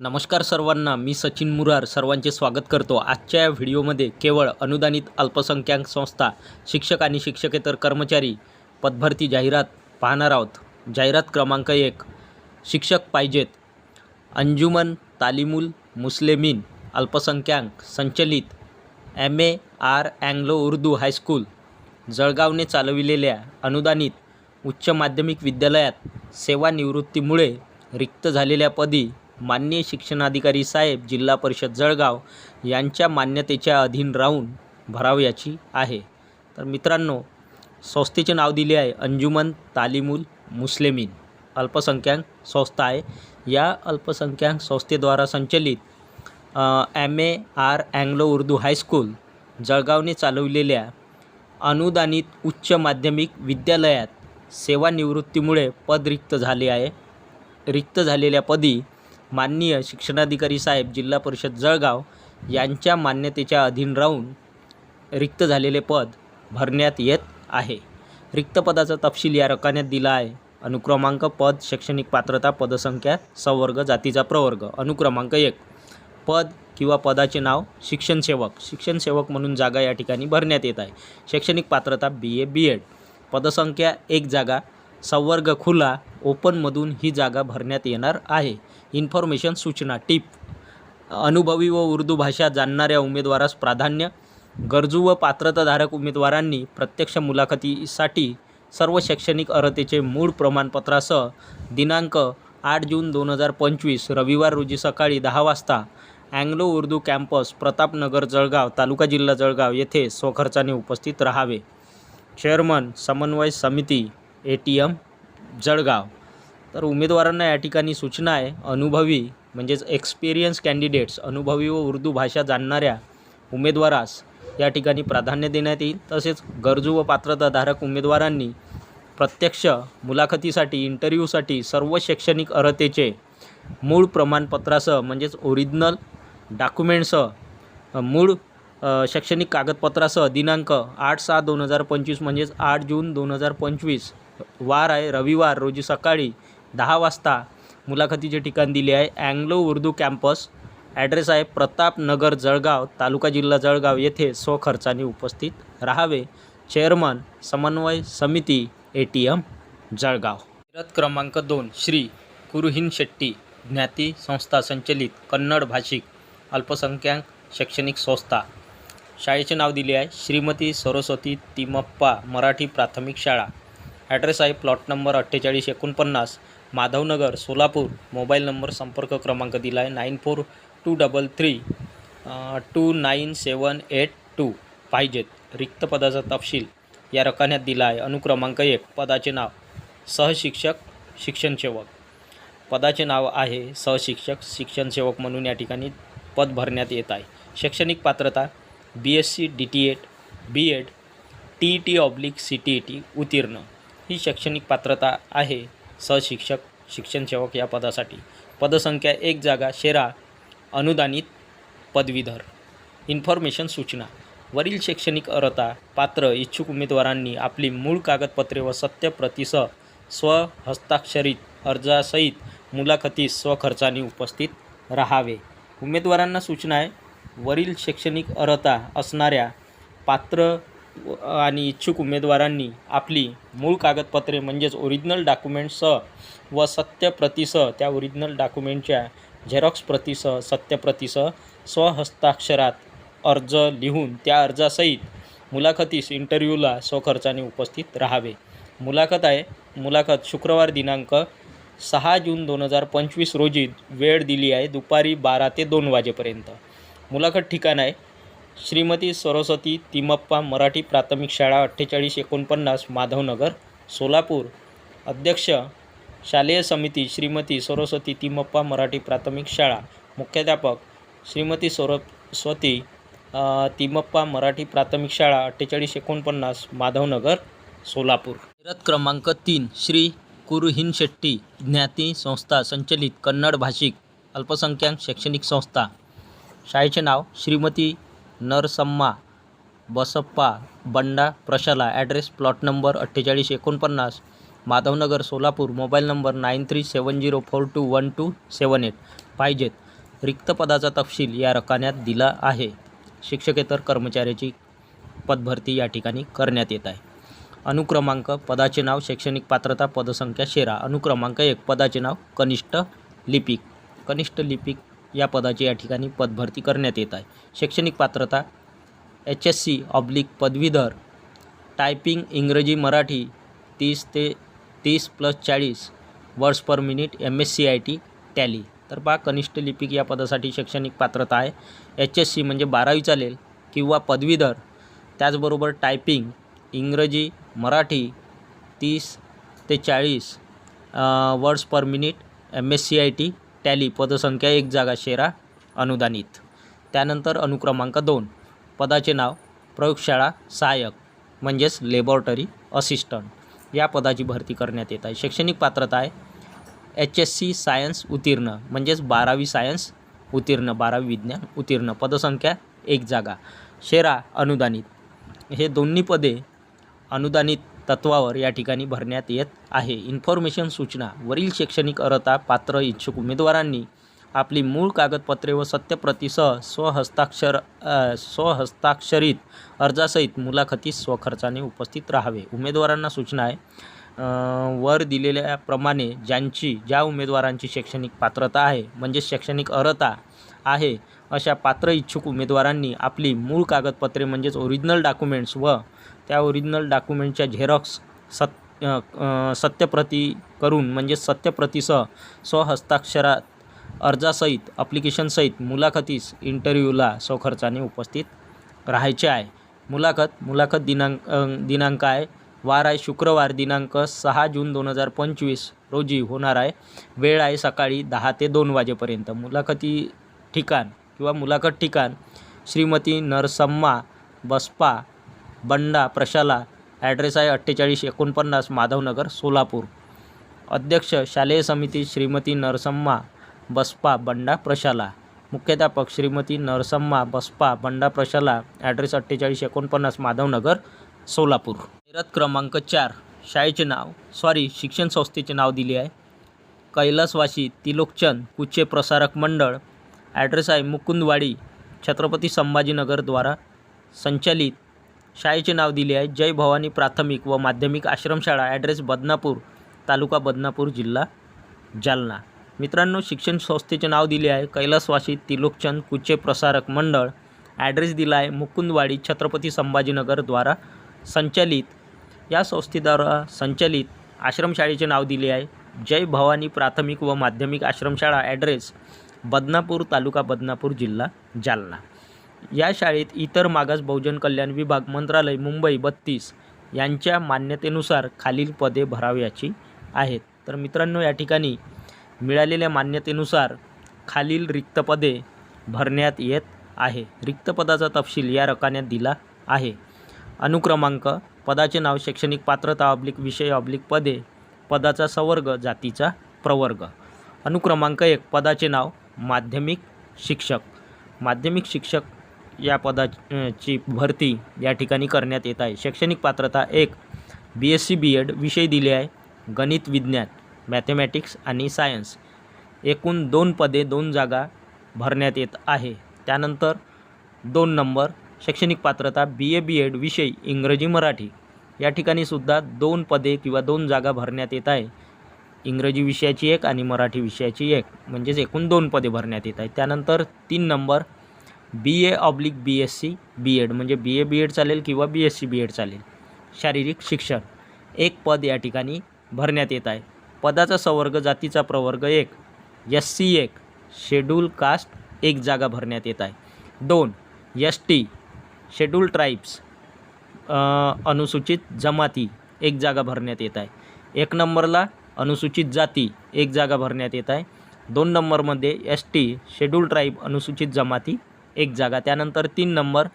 नमस्कार सर्वांना मी सचिन मुरार सर्वांचे स्वागत करतो. आजच्या या व्हिडिओमध्ये केवळ अनुदानित अल्पसंख्याक संस्था शिक्षक आणि शिक्षकेतर कर्मचारी पदभरती जाहिरात पाहणार आहोत. जाहिरात क्रमांक एक शिक्षक पाहिजेत. अंजुमन तालिमुल मुस्लिमीन अल्पसंख्याक संचलित M A R Anglo Urdu high school जळगावने चालविलेल्या अनुदानित उच्च माध्यमिक विद्यालयात सेवानिवृत्तीमुळे रिक्त झालेल्या पदी माननीय शिक्षणाधिकारी साहेब जिल्हा परिषद जळगाव यांच्या मान्यतेच्या अधीन राहून भरावयाची आहे. तर मित्रांनो संस्थेचे नाव दिले आहे अंजुमन तालिमुल मुस्लिमीन. अल्पसंख्याक संस्था आहे. या अल्पसंख्याक संस्थेद्वारा संचलित M A R Anglo Urdu high school जळगावने चालवलेल्या अनुदानित उच्च माध्यमिक विद्यालयात सेवानिवृत्तीमुळे पद रिक्त झाले आहे. रिक्त झालेल्या पदी माननीय शिक्षणाधिकारी साहेब जिल्हा परिषद जळगाव यांच्या मान्यतेच्या अधीन राहून रिक्त झालेले पद भरण्यात येत आहे. रिक्त पदाचा तपशील या रकान्यात दिला आहे. अनुक्रमांक पद शैक्षणिक पात्रता पदसंख्या संवर्ग जातीचा प्रवर्ग. अनुक्रमांक एक. पद किंवा पदाचे नाव शिक्षण सेवक. शिक्षण सेवक म्हणून जागा या ठिकाणी भरण्यात येत आहे. शैक्षणिक पात्रता बी ए बी एड पदसंख्या एक जागा. संवर्ग खुला. ओपनमधून ही जागा भरण्यात येणार आहे. इन्फॉर्मेशन सूचना टिप. अनुभवी व उर्दू भाषा जाणणाऱ्या उमेदवारास प्राधान्य. गरजू व पात्रताधारक उमेदवारांनी प्रत्यक्ष मुलाखतीसाठी सर्व शैक्षणिक अर्हतेचे मूळ प्रमाणपत्रासह दिनांक आठ जून दोन हजार पंचवीस रविवार रोजी सकाळी दहा वाजता अँग्लो उर्दू कॅम्पस प्रतापनगर जळगाव तालुका जिल्हा जळगाव येथे स्वखर्चाने उपस्थित राहावे. चेअरमन समन्वय समिती ए टी एम जळगाव. तर उमेदवारांना या ठिकाणी सूचना आहे अनुभवी म्हणजेच एक्सपिरियन्स कॅन्डिडेट्स अनुभवी व उर्दू भाषा जाणणाऱ्या उमेदवारास या ठिकाणी प्राधान्य देण्यात येईल. तसेच गरजू व पात्रताधारक उमेदवारांनी प्रत्यक्ष मुलाखतीसाठी इंटरव्ह्यूसाठी सर्व शैक्षणिक अर्हतेचे मूळ प्रमाणपत्रासह म्हणजेच ओरिजिनल डॉक्युमेंटसह मूळ शैक्षणिक कागदपत्रासह दिनांक आठ सहा दोन हजार पंचवीस म्हणजेच आठ जून दोन हजार पंचवीस वार आहे. रविवार रोजी सकाळी दहा वाजता मुलाखतीचे ठिकाण दिले आहे. Anglo Urdu campus. ॲड्रेस आहे प्रतापनगर जळगाव तालुका जिल्हा जळगाव येथे स्वखर्चाने उपस्थित राहावे. चेअरमन समन्वय समिती ए टी एम जळगाव. फिरत क्रमांक दोन श्री कुरुहिन शेट्टी ज्ञाती संस्था संचलित कन्नड भाषिक अल्पसंख्याक शैक्षणिक संस्था. शाळेचे नाव दिले आहे श्रीमती सरस्वती तिमप्पा मराठी प्राथमिक शाळा. ॲड्रेस आहे प्लॉट नंबर अठ्ठेचाळीस एकोणपन्नास माधवनगर सोलापूर. मोबाईल नंबर संपर्क क्रमांक दिला आहे nine four two double three two nine seven eight two. पाहिजेत. रिक्त पदाचा तपशील या रकान्यात दिला आहे अनुक्रमांक एक पदाचे नाव. सहशिक्षक शिक्षण सेवक पदाचे नाव आहे सहशिक्षक शिक्षण सेवक म्हणून या ठिकाणी पद भरण्यात येत आहे. शैक्षणिक पात्रता B S C D T Ed B Ed T E T oblique C T E T उत्तीर्ण. ही शैक्षणिक पात्रता आहे. सहशिक्षक शिक्षण सेवक या पदासाठी. पदसंख्या एक जागा शेरा अनुदानित पदवीधर. इन्फॉर्मेशन सूचना. वरील शैक्षणिक अर्हता पात्र इच्छुक उमेदवारांनी आपली मूळ कागदपत्रे व सत्य प्रतिसह स्वहस्ताक्षरित अर्जासहित मुलाखतीस स्वखर्चाने उपस्थित राहावे. उमेदवारांना सूचना आहे वरील शैक्षणिक अर्हता असणाऱ्या पात्र आणि इच्छुक उमेदवारांनी आपली मूळ कागदपत्रे म्हणजेच ओरिजिनल डॉक्युमेंटसह व सत्यप्रतीसह त्या ओरिजिनल डॉक्युमेंटच्या झेरॉक्स प्रतीसह सत्यप्रतीसह स्वहस्ताक्षरात अर्ज लिहून त्या अर्जासहित मुलाखतीस इंटरव्ह्यूला स्वखर्चाने उपस्थित राहावे. मुलाखत आहे मुलाखत शुक्रवार दिनांक सहा जून दोन हजार पंचवीस रोजी वेळ दिली आहे दुपारी बारा ते दोन वाजेपर्यंत. मुलाखत ठिकाण आहे श्रीमती सरस्वती तिमप्पा मराठी प्राथमिक शाळा अठ्ठेचाळीस एकोणपन्नास माधवनगर सोलापूर. अध्यक्ष शालेय समिती श्रीमती सरस्वती तिमप्पा मराठी प्राथमिक शाळा. मुख्याध्यापक श्रीमती सरस्वती तिमप्पा मराठी प्राथमिक शाळा अठ्ठेचाळीस एकोणपन्नास माधवनगर सोलापूर. रथ क्रमांक तीन श्री कुरुहिन शेट्टी ज्ञाती संस्था संचलित कन्नड भाषिक अल्पसंख्याक शैक्षणिक संस्था. शाळेचे नाव श्रीमती नरसम्मा बसप्पा बंडा प्रशाला ॲड्रेस प्लॉट नंबर अठ्ठेचाळीस एकोणपन्नास Madhavnagar Solapur mobile number nine three seven zero four two one two seven eight. पाहिजेत. रिक्त पदाचा तपशील या रकान्यात दिला आहे. शिक्षकेतर कर्मचाऱ्याची पदभरती या ठिकाणी करण्यात येत आहे. अनुक्रमांक पदाचे नाव शैक्षणिक पात्रता पदसंख्या शेरा. अनुक्रमांक एक पदाचे नाव कनिष्ठ लिपिक. कनिष्ठ लिपिक या पदाची या ठिकाणी पदभरती करण्यात येत आहे. शैक्षणिक पात्रता एच एस सी ऑब्लिक पदवीधर टायपिंग इंग्रजी मराठी तीस ते तीस प्लस चाळीस words per minute M S C I T tally तर पहा कनिष्ठ लिपिक या पदासाठी शैक्षणिक पात्रता आहे. एच एस सी म्हणजे बारावी चालेल किंवा पदवीधर. त्याचबरोबर टायपिंग इंग्रजी मराठी तीस ते चाळीस words per minute M S C I T tally पदसंख्या एक जागा शेरा अनुदानित. त्यानंतर अनुक्रमांक दोन पदाचे नाव प्रयोगशाळा सहाय्यक म्हणजेच लेबॉरेटरी असिस्टंट या पदाची भरती करण्यात येत आहे. शैक्षणिक पात्रता आहे एच एस सी सायन्स उत्तीर्ण म्हणजेच बारावी सायन्स उत्तीर्ण बारावी विज्ञान उत्तीर्ण पदसंख्या एक जागा शेरा अनुदानित. हे दोन्ही पदे अनुदानित तत्वावर या ठिकाणी भरण्यात येत आहे. इन्फॉर्मेशन सूचना. वरील शैक्षणिक अर्हता पात्र इच्छुक उमेदवारांनी आपली मूळ कागदपत्रे व सत्यप्रतीसह स्वहस्ताक्षर स्वहस्ताक्षरित अर्जासहित मुलाखतीस स्वखर्चाने उपस्थित राहावे. उमेदवारांना सूचना आहे. वर दिलेल्याप्रमाणे ज्यांची ज्या उमेदवारांची शैक्षणिक पात्रता आहे म्हणजे शैक्षणिक अर्हता आहे अशा पात्र इच्छुक उमेदवारांनी आपली मूळ कागदपत्रे म्हणजेच ओरिजिनल डॉक्युमेंट्स व त्या ओरिजिनल डॉक्युमेंटच्या झेरॉक्स सत सत्यप्रती करून म्हणजे सत्यप्रतीसह स्वहस्ताक्षरात अर्जासहित अप्लिकेशनसहित मुलाखतीस इंटरव्ह्यूला स्वखर्चाने उपस्थित राहायचे आहे. मुलाखत मुलाखत दिनांक दिनांक आहे. वार आहे. शुक्रवार दिनांक सहा जून दोन हजार पंचवीस रोजी होणार आहे. वेळ आहे सकाळी दहा ते दोन वाजेपर्यंत. मुलाखती ठिकाण किंवा मुलाखत ठिकाण श्रीमती नरसम्मा बसपा बंडा प्रशाला ॲड्रेस आहे अठ्ठेचाळीस एकोणपन्नास माधवनगर सोलापूर. अध्यक्ष शालेय समिती श्रीमती नरसम्मा बसपा बंडा प्रशाला. मुख्याध्यापक श्रीमती नरसम्मा बसपा बंडा प्रशाला ॲड्रेस अठ्ठेचाळीस एकोणपन्नास माधवनगर सोलापूर. निरत क्रमांक चार शाळेचे नाव सॉरी शिक्षण संस्थेचे नाव दिले आहे. कैलासवासी तिलोकचंद कुचे प्रसारक मंडळ ॲड्रेस आहे मुकुंदवाडी छत्रपती संभाजीनगरद्वारा संचालित शाळेचे नाव दिले आहे. जय भवानी प्राथमिक व माध्यमिक आश्रमशाळा. ॲड्रेस बदनापूर तालुका बदनापूर जिल्हा जालना. मित्रांनो शिक्षण संस्थेचे नाव दिले आहे. कैलासवासी तिलोकचंद कुचे प्रसारक मंडळ. ॲड्रेस दिला आहे. मुकुंदवाडी छत्रपती संभाजीनगरद्वारा संचालित. या संस्थेद्वारा संचालित आश्रमशाळेचे नाव दिले आहे. जय भवानी प्राथमिक व माध्यमिक आश्रमशाळा. ॲड्रेस बदनापूर तालुका बदनापूर जिल्हा जालना. या शाळेत इतर मागास बहुजन कल्याण विभाग मंत्रालय मुंबई बत्तीस यांच्या मान्यतेनुसार खालील पदे भरावयाची आहेत. तर मित्रांनो या ठिकाणी मिळालेल्या मान्यतेनुसार खालील रिक्त पदे भरण्यात येत आहे. रिक्त पदाचा तपशील या रकान्यात दिला आहे. अनुक्रमांक पदाचे नाव शैक्षणिक पात्रता ऑब्लिक विषय ऑब्लिक पदे पदाचा संवर्ग जातीचा प्रवर्ग. अनुक्रमांक एक पदाचे नाव माध्यमिक शिक्षक. माध्यमिक शिक्षक या पदाची भरती या ठिकाणी करण्यात येत आहे. शैक्षणिक पात्रता एक B S C B Ed विषय दिले आहे. गणित विज्ञान मॅथमॅटिक्स आणि सायन्स एकूण दोन पदे दोन जागा भरण्यात येत आहे. त्यानंतर दोन नंबर शैक्षणिक पात्रता बी ए बी एड विषय इंग्रजी मराठी. या ठिकाणी सुद्धा दोन पदे किंवा दोन जागा भरण्यात येत आहे. इंग्रजी विषयाची एक आणि मराठी विषयाची एक. म्हणजेच एकूण दोन पदे भरण्यात येत आहे. त्यानंतर तीन number B A oblique B S C B Ed म्हणजे बी ए बी एड चालेल किंवा B S C B Ed चालेल. शारीरिक शिक्षण. एक पद या ठिकाणी भरण्यात येत आहे. पदाचा संवर्ग जातीचा प्रवर्ग एक. एस सी एक. शेड्यूल कास्ट एक जागा भरण्यात येत आहे. दोन. एस टी शेड्यूल ट्राईब्स अनुसूचित जमाती एक जागा भरण्यात येत आहे. एक नंबरला अनुसूचित जाती एक जागा भरण्यात येत आहे. दोन नंबरमध्ये एस टी शेड्यूल ट्राईब अनुसूचित जमाती एक जागा. त्यानंतर तीन number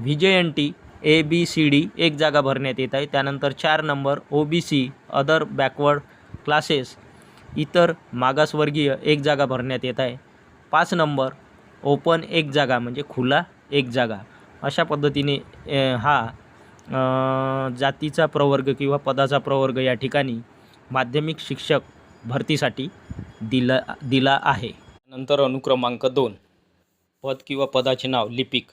V J N T A B C D एक जागा भरण्यात येत आहे. त्यानंतर चार number O B C other backward classes इतर मागासवर्गीय एक जागा भरण्यात येत आहे. पाच नंबर ओपन एक जागा म्हणजे खुला एक जागा. अशा पद्धतीने हा जातीचा प्रवर्ग किंवा पदाचा प्रवर्ग या ठिकाणी माध्यमिक शिक्षक भरतीसाठी दिला दिला आहे. नंतर अनुक्रमांक दोन. पद किंवा पदाचे नाव लिपिक.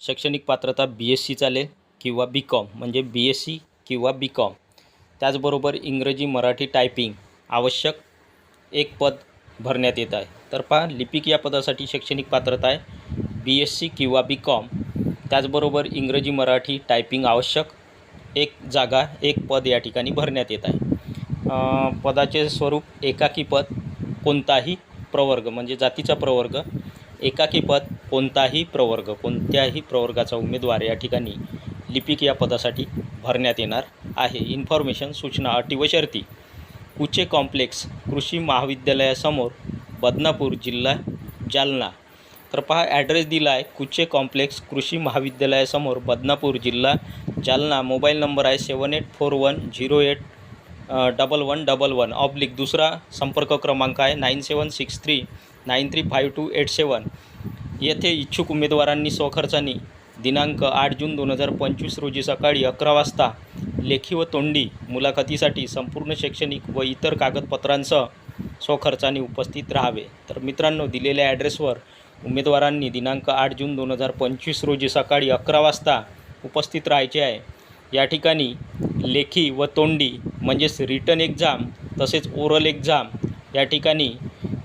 शैक्षणिक पात्रता बी एस सी चालेल किंवा बी कॉम म्हणजे बी एस सी किंवा बी कॉम त्याचबरोबर इंग्रजी मराठी टायपिंग आवश्यक एक पद भरण्यात येत आहे. तर पहा लिपिक या पदासाठी शैक्षणिक पात्रता आहे. बी एस सी किंवा बी कॉम त्याचबरोबर इंग्रजी मराठी टायपिंग आवश्यक एक जागा एक पद या ठिकाणी भरण्यात येत आहे. पदाचे स्वरूप एकाकी पद कोणताही प्रवर्ग म्हणजे जातीचा प्रवर्ग एकाकी पद कोणताही प्रवर्ग कोणत्याही प्रवर्गाचा उमेदवार या ठिकाणी लिपिक या पदासाठी भरण्यात येणार आहे. इन्फॉर्मेशन सूचना अटी व शर्ती. कुचे कॉम्प्लेक्स कृषी महाविद्यालयासमोर बदनापूर जिल्हा जालना. तर पहा ॲड्रेस दिला आहे कुचे कॉम्प्लेक्स कृषी महाविद्यालयासमोर बदनापूर जिल्हा जालना. मोबाईल नंबर आहे seven eight four one zero eight double one double one oblique दुसरा संपर्क क्रमांक आहे nine seven six three nine three five two eight seven. येथे इच्छुक उमेदवारांनी स्वखर्चाने दिनांक आठ जून दोन हजार पंचवीस रोजी सकाळी अकरा वाजता लेखी व तोंडी मुलाखतीसाठी संपूर्ण शैक्षणिक व इतर कागदपत्रांसह स्वखर्चाने उपस्थित राहावे. तर मित्रांनो दिलेल्या ॲड्रेसवर उमेदवारांनी दिनांक आठ जून दोन हजार पंचवीस रोजी सकाळी अकरा वाजता उपस्थित राहायचे आहे. या ठिकाणी लेखी व तोंडी म्हणजेच रिटन एक्झाम तसेच ओरल एक्झाम या ठिकाणी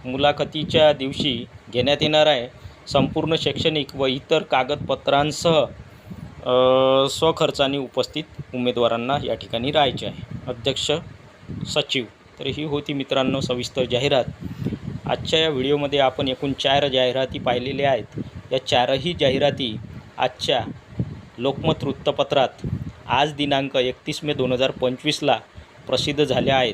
मुलाखतीच्या दिवशी घेण्यात येणार आहे संपूर्ण शैक्षणिक व इतर कागदपत्रांसह स्वखर्चाने उपस्थित उमेदवारांना या ठिकाणी राहायचे आहे. अध्यक्ष सचिव तर ही होती मित्रांनो सविस्तर जाहिरात. आजच्या या व्हिडिओमध्ये आपण एकूण चार जाहिराती पाहिलेल्या आहेत. या चारही जाहिराती आजच्या लोकमत वृत्तपत्रात आज दिनांक एकतीस मे दोन हजार पंचवीसला प्रसिद्ध झाल्या आहेत.